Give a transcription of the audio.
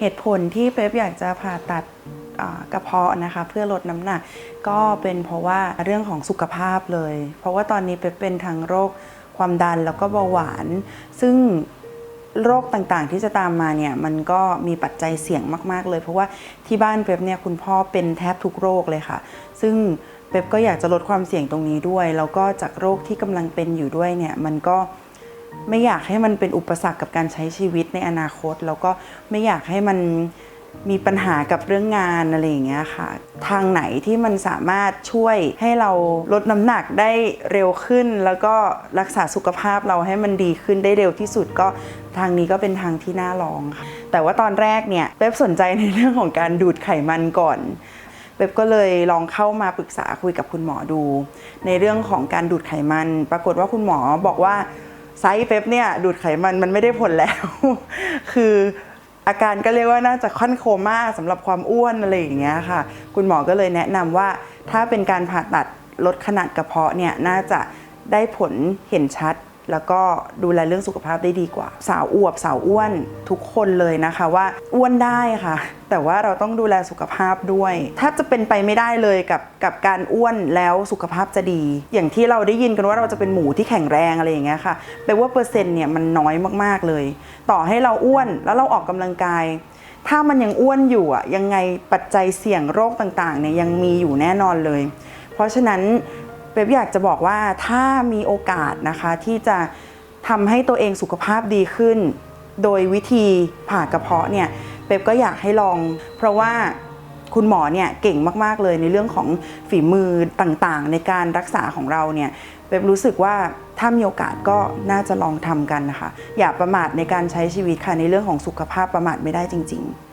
เหตุผลที่เป๊บอยากจะผ่าตัดกระเพาะนะคะเพื่อลดน้ำหนัก ก็เป็นเพราะว่าเรื่องของสุขภาพเลย เพราะว่าตอนนี้เป๊บเป็นทั้งโรคความดันแล้วก็เบาหวาน ซึ่งโรคต่างๆที่จะตามมาเนี่ยมันก็มีปัจจัยเสี่ยงมากๆเลย เพราะว่าที่บ้านเป๊บเนี่ยคุณพ่อเป็นแทบทุกโรคเลยค่ะ ซึ่งเป๊บก็อยากจะลดความเสี่ยงตรงนี้ด้วย แล้วก็จากโรคที่กำลังเป็นอยู่ด้วยเนี่ยมันก็ ไม่อยากให้มันเป็นอุปสรรคกับการใช้ชีวิตในอนาคต แล้วก็ไม่อยากให้มันมีปัญหากับเรื่องงานอะไรอย่างเงี้ยค่ะ ทางไหนที่มันสามารถช่วยให้เราลดน้ำหนักได้เร็วขึ้น แล้วก็รักษาสุขภาพเราให้มันดีขึ้นได้เร็วที่สุดก็ทางนี้ก็เป็นทางที่น่าลองค่ะ แต่ว่าตอนแรกเนี่ยเป๊บสนใจในเรื่องของการดูดไขมันก่อนเป๊บก็เลยลองเข้ามาปรึกษาคุยกับคุณหมอดู ในเรื่องของการดูดไขมัน ปรากฏว่าคุณหมอบอกว่า ไซส์เป๊ปเนี่ยดูดไขมันมันไม่ได้ผลแล้ว คืออาการก็เรียกว่าน่าจะค่อนโคม่าสำหรับความอ้วนอะไรอย่างเงี้ยค่ะ คุณหมอก็เลยแนะนำว่าถ้าเป็นการผ่าตัดลดขนาดกระเพาะเนี่ยน่าจะได้ผลเห็นชัด แล้วก็ดูแลเรื่องสุขภาพได้ดีกว่า สาวอวบสาวอ้วนทุกคนเลยนะคะว่าอ้วนได้ค่ะ แต่ว่าเราต้องดูแลสุขภาพด้วยถ้าจะเป็นไปไม่ได้เลยกับกับการอ้วนแล้วสุขภาพจะดี อย่างที่เราได้ยินกันว่าเราจะเป็นหมูที่แข็งแรงอะไรอย่างเงี้ยค่ะแปลว่าเปอร์เซ็นต์เนี่ยมันน้อยมากๆเลย ต่อให้เราอ้วนแล้วเราออกกำลังกายถ้ามันยังอ้วนอยู่อะยังไงปัจจัยเสี่ยงโรคต่างๆเนี่ยยังมีอยู่แน่นอนเลย เพราะฉะนั้น ป๊บอยากจะบอกว่าถ้ามีโอกาสนะคะที่จะทำให้ตัวเองสุขภาพดีขึ้น โดยวิธีผ่ากระเพาะเนี่ยเป๊บก็อยากให้ลอง เพราะว่าคุณหมอเนี่ยเก่งมากๆเลยในเรื่องของฝีมือต่างๆ ในการรักษาของเราเนี่ยเป๊บรู้สึกว่าถ้ามีโอกาสก็น่าจะลองทำกันนะคะ อย่าประมาทในการใช้ชีวิตค่ะในเรื่องของสุขภาพประมาทไม่ได้จริง ๆ